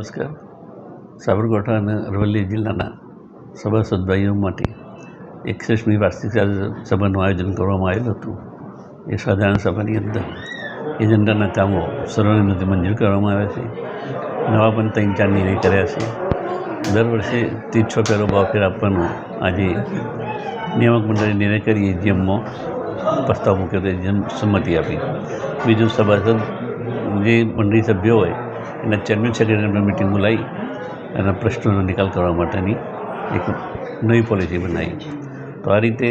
નમસ્કાર. સાબરકાંઠા અને અરવલ્લી જિલ્લાના સભાસદ ભાઈઓ માટે એકસઠમી વાર્ષિક સભાનું આયોજન કરવામાં આવેલું હતું. એ સાધારણ સભાની અંદર એજન્ડાના કામો સર્વાનુમતે મંજૂર કરવામાં આવ્યા છે. નવા પણ ત્રણ ચાર નિર્ણય કર્યા છે. દર વર્ષે ત્રીસ છ ફેરો ભાવફેર આપવાનો આજે નિયામક મંડળે નિર્ણય કરી જેમમાં પ્રસ્તાવ મૂક્યો તો જેમ સંમતિ આપી. બીજું સભાસદ જે મંડળી સભ્યો હોય એના ચેરમેન સેક્રેટરીને મિટિંગ બોલાવી અને પ્રશ્નોનો નિકાલ કરવા માટેની એક નવી પોલિસી બનાવી. તો આ રીતે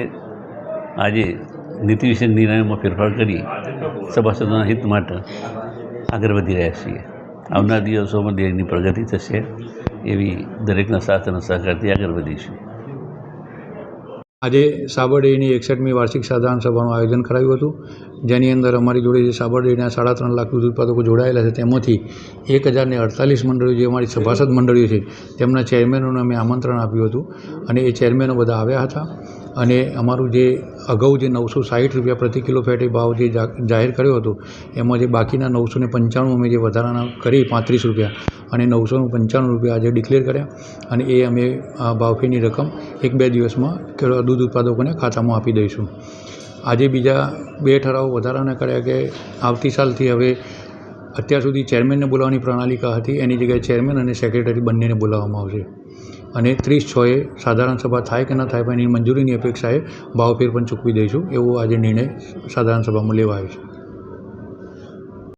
આજે નીતિ વિશે નિર્ણયોમાં ફેરફાર કરી સભાસદોના હિત માટે આગળ વધી રહ્યા છીએ. આવનાર દિવસોમાં દેશની પ્રગતિ થશે એવી દરેકના સાથ અને સહકારથી આગળ વધીશું. આજે સાબરડેરીની એકસઠમી વાર્ષિક સાધારણ સભાનું આયોજન કરાયું હતું, જેની અંદર અમારી જોડે જે સાબરડેરીના સાડા ત્રણ લાખ દૂધ ઉત્પાદકો જોડાયેલા છે, તેમાંથી એક હજારને અડતાલીસ મંડળીઓ જે અમારી સભાસદ મંડળીઓ છે, તેમના ચેરમેનોને અમે આમંત્રણ આપ્યું હતું. અને એ ચેરમેનો બધા આવ્યા હતા. અને અમારું જે અગાઉ જે નવસો સાઠ રૂપિયા પ્રતિ કિલો ફેટી ભાવ જે જાહેર કર્યો હતો, એમાં જે બાકીના નવસો ને પંચાણું અમે જે વધારાના કરી, પાંત્રીસ રૂપિયા. અને નવસો પંચાણું રૂપિયા આજે ડિક્લેર કર્યા અને એ અમે આ ભાવફેરની રકમ એક બે દિવસમાં ખેડૂત દૂધ ઉત્પાદકોને ખાતામાં આપી દઈશું. આજે બીજા બે ઠરાવો વધારાના કર્યા કે, આવતી સાલથી હવે અત્યાર સુધી ચેરમેનને બોલાવવાની પ્રણાલિકા હતી, એની જગ્યાએ ચેરમેન અને સેક્રેટરી બંનેને બોલાવવામાં આવશે. અને ત્રીસ છએ સાધારણ સભા થાય કે ન થાય પણ એની મંજૂરીની અપેક્ષાએ ભાવફેર પણ ચૂકવી દઈશું એવો આજે નિર્ણય સાધારણ સભામાં લેવાયો છે.